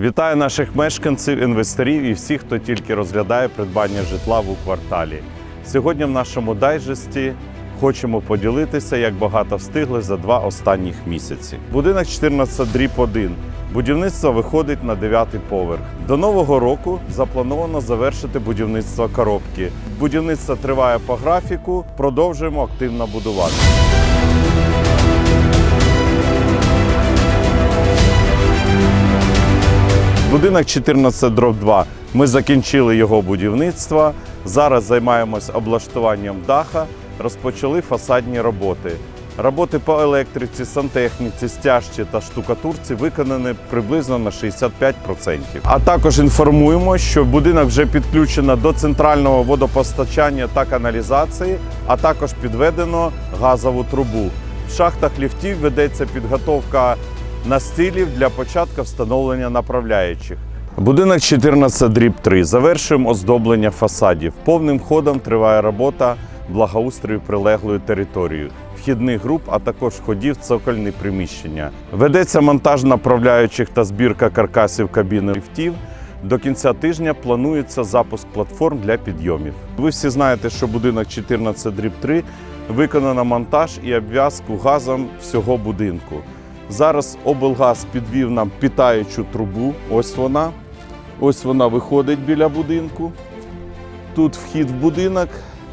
Вітаю наших мешканців, інвесторів і всіх, хто тільки розглядає придбання житла в кварталі. Сьогодні в нашому дайджесті хочемо поділитися, як багато встигли за два останніх місяці. Будинок 14 дріб 1. Будівництво виходить на 9 поверх. До нового року заплановано завершити будівництво коробки. Будівництво триває по графіку. Продовжуємо активно будувати. Будинок 14 дроб 2. Ми закінчили його будівництво. Зараз займаємось облаштуванням даха, розпочали фасадні роботи. Роботи по електриці, сантехніці, стяжці та штукатурці виконані приблизно на 65%. А також інформуємо, що будинок вже підключено до центрального водопостачання та каналізації, а також підведено газову трубу. В шахтах ліфтів ведеться підготовка настилів для початку встановлення направляючих. Будинок 14 дріб 3. Завершуємо оздоблення фасадів. Повним ходом триває робота благоустрою прилеглою територією, вхідних груп, а також входів в цокольні приміщення. Ведеться монтаж направляючих та збірка каркасів кабіни ліфтів. До кінця тижня планується запуск платформ для підйомів. Ви всі знаєте, що будинок 14 дріб 3 виконано монтаж і обв'язку газом всього будинку. Зараз облгаз підвів нам питаючу трубу. Ось вона. Ось вона виходить біля будинку. Тут вхід в будинок.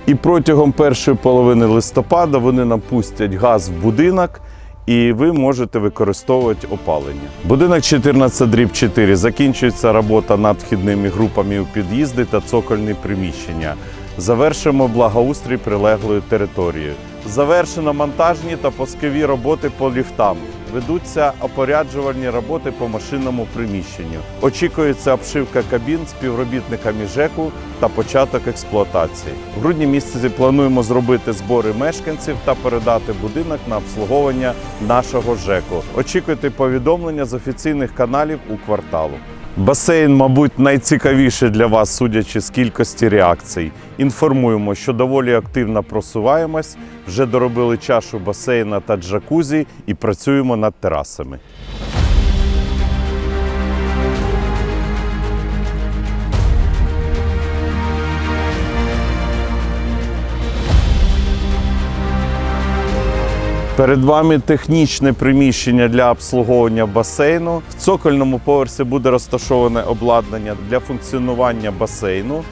І протягом першої половини листопада вони нам пустять газ в будинок, і ви можете використовувати опалення. Будинок 14 дріб 4. Закінчується робота над вхідними групами у під'їзди та цокольні приміщення. Завершимо благоустрій прилеглою територією. Завершено монтажні та пускові роботи по ліфтам. Ведуться опоряджувальні роботи по машинному приміщенню. Очікується обшивка кабін співробітниками ЖЕКу та початок експлуатації. В грудні місяці плануємо зробити збори мешканців та передати будинок на обслуговування нашого ЖЕКу. Очікуйте повідомлення з офіційних каналів у кварталу. Басейн, мабуть, найцікавіше для вас, судячи з кількості реакцій. Інформуємо, що доволі активно просуваємось, вже доробили чашу басейна та джакузі і працюємо над терасами. Перед вами технічне приміщення для обслуговування басейну. В цокольному поверсі буде розташоване обладнання для функціонування басейну.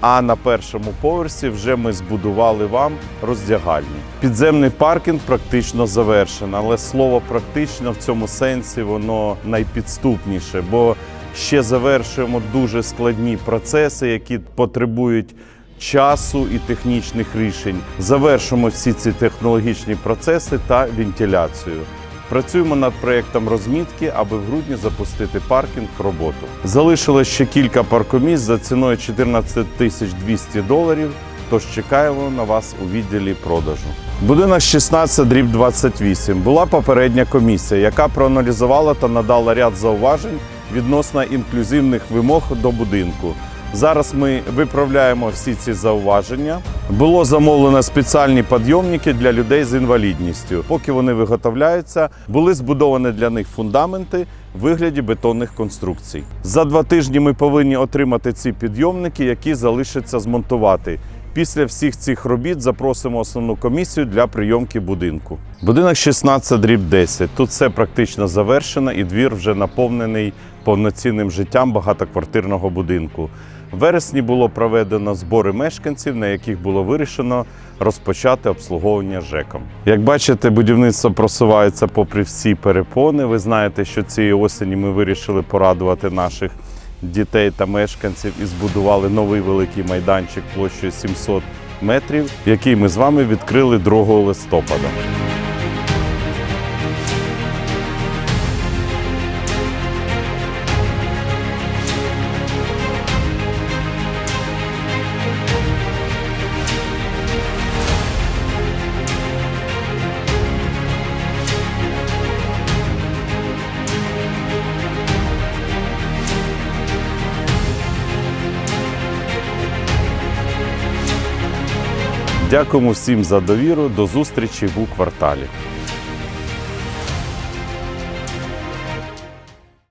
А на першому поверсі вже ми збудували вам роздягальні. Підземний паркінг практично завершено, але слово практично в цьому сенсі воно найпідступніше, бо ще завершуємо дуже складні процеси, які потребують часу і технічних рішень. Завершимо всі ці технологічні процеси та вентиляцію. Працюємо над проєктом розмітки, аби в грудні запустити паркінг в роботу. Залишилось ще кілька паркомісць за ціною 14 тисяч 200 доларів. Тож чекаємо на вас у відділі продажу. Будинок 16 дріб 28. Була попередня комісія, яка проаналізувала та надала ряд зауважень відносно інклюзивних вимог до будинку. Зараз ми виправляємо всі ці зауваження. Було замовлено спеціальні підйомники для людей з інвалідністю. Поки вони виготовляються, були збудовані для них фундаменти в вигляді бетонних конструкцій. За два тижні ми повинні отримати ці підйомники, які залишиться змонтувати. Після всіх цих робіт запросимо основну комісію для прийомки будинку. Будинок 16 дріб 10. Тут все практично завершено, і двір вже наповнений повноцінним життям багатоквартирного будинку. В вересні було проведено збори мешканців, на яких було вирішено розпочати обслуговування ЖЕКом. Як бачите, будівництво просувається попри всі перепони. Ви знаєте, що цієї осені ми вирішили порадувати наших дітей та мешканців і збудували новий великий майданчик площею 700 метрів, який ми з вами відкрили 2 листопада. Дякуємо всім за довіру. До зустрічі у кварталі.